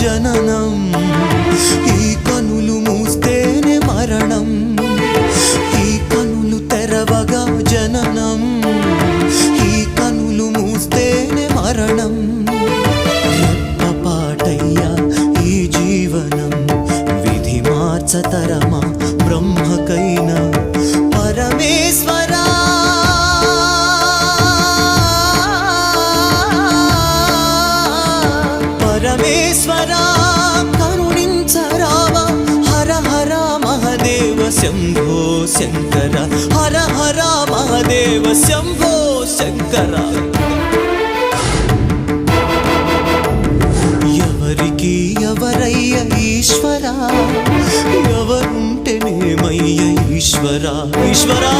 జననం. ఈ కనులు మూస్తేనే మరణం. ఈ కనులు తెరవగా జననం. ఈ కనులు మూస్తేనే మరణం. పాటయ్యా ఈ జీవనం విధి మార్చతరమా బ్రహ్మకైనా పరమేశ్వరా? పరమేశ్వరా కరుణించరావా శంభో శంకర హర హర మహాదేవ శంభో శంకర. ఎవరికి ఎవరయ్య ఈశ్వర? ఎవరుంటేనేమయ్య ఈశ్వర? ఈశ్వరా